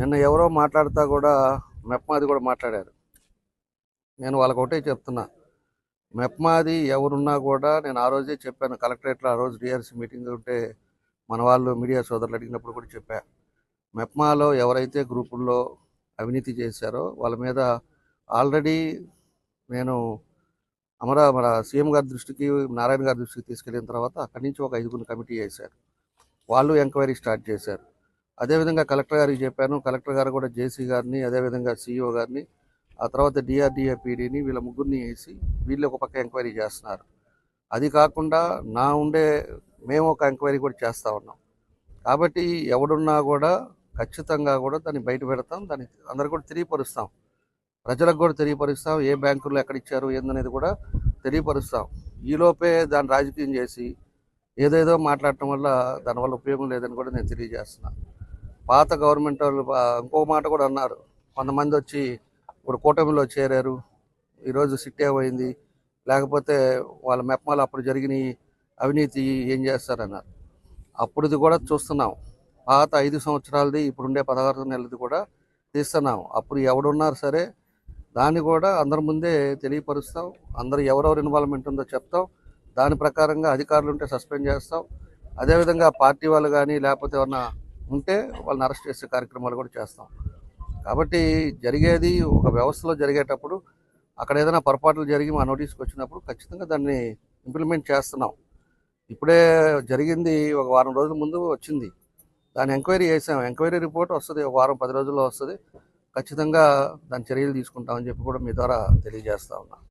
నిన్న ఎవరో మాట్లాడుతా కూడా మెప్మాది కూడా మాట్లాడారు. నేను వాళ్ళకి ఒకటే చెప్తున్నా. మెప్మాది ఎవరున్నా కూడా నేను ఆ రోజే చెప్పాను. కలెక్టరేట్లో ఆ రోజు డిఆర్సీ మీటింగ్ ఉంటే మన వాళ్ళు మీడియా సోదరులు అడిగినప్పుడు కూడా చెప్పా. మెప్మాలో ఎవరైతే గ్రూపుల్లో అవినీతి చేశారో వాళ్ళ మీద ఆల్రెడీ నేను అమరా మన సీఎం గారి దృష్టికి నారాయణ గారి దృష్టికి తీసుకెళ్ళిన తర్వాత అక్కడి నుంచి ఒక ఐదుగురు కమిటీ చేశారు వాళ్ళు ఎంక్వైరీ స్టార్ట్ చేశారు. అదేవిధంగా కలెక్టర్ గారికి చెప్పాను. కలెక్టర్ గారు కూడా జేసీ గారిని అదేవిధంగా సీఈఓ గారిని ఆ తర్వాత డిఆర్డిఏ పీడీని వీళ్ళ ముగ్గురిని వేసి వీళ్ళు ఒక పక్క ఎంక్వైరీ చేస్తున్నారు. అది కాకుండా నా ఉండే మేము ఒక ఎంక్వైరీ కూడా చేస్తూ ఉన్నాం. కాబట్టి ఎవడున్నా కూడా ఖచ్చితంగా కూడా దాన్ని బయట పెడతాం. దాన్ని అందరు కూడా తెలియపరుస్తాం. ప్రజలకు కూడా తెలియపరుస్తాం. ఏ బ్యాంకుల్లో ఎక్కడ ఇచ్చారు ఏందనేది కూడా తెలియపరుస్తాం. ఈలోపే దాన్ని రాజకీయం చేసి ఏదేదో మాట్లాడటం వల్ల దానివల్ల ఉపయోగం లేదని కూడా నేను తెలియజేస్తున్నాను పాత గవర్నమెంట్ వాళ్ళు ఇంకో మాట కూడా అన్నారు. కొంతమంది వచ్చి ఇప్పుడు కూటమిలో చేరారు. ఈరోజు సిట్టే పోయింది. లేకపోతే వాళ్ళ మెప్మాలు అప్పుడు జరిగిన అవినీతి ఏం చేస్తారన్నారు. అప్పుడుది కూడా చూస్తున్నాం. పాత ఐదు సంవత్సరాలది ఇప్పుడుండే పదహారు నెలది కూడా తీస్తున్నాం. అప్పుడు ఎవడున్నారు సరే దాన్ని కూడా అందరి ముందే తెలియపరుస్తాం. అందరు ఎవరెవరు ఇన్వాల్వ్మెంట్ ఉందో చెప్తాం. దాని ప్రకారంగా అధికారులు ఉంటే సస్పెండ్ చేస్తాం. అదేవిధంగా పార్టీ వాళ్ళు కానీ లేకపోతే ఏమన్నా ఉంటే వాళ్ళని అరెస్ట్ చేసే కార్యక్రమాలు కూడా చేస్తాం. కాబట్టి జరిగేది ఒక వ్యవస్థలో జరిగేటప్పుడు అక్కడ ఏదైనా పొరపాట్లు జరిగి మా నోటీస్కి వచ్చినప్పుడు ఖచ్చితంగా దాన్ని ఇంప్లిమెంట్ చేస్తున్నాం. ఇప్పుడే జరిగింది ఒక వారం రోజుల ముందు వచ్చింది. దాన్ని ఎంక్వైరీ చేసాం. ఎంక్వైరీ రిపోర్ట్ వస్తుంది ఒక వారం పది రోజుల్లో వస్తుంది. ఖచ్చితంగా దాని చర్యలు తీసుకుంటామని చెప్పి కూడా మీ ద్వారా తెలియజేస్తా ఉన్నా.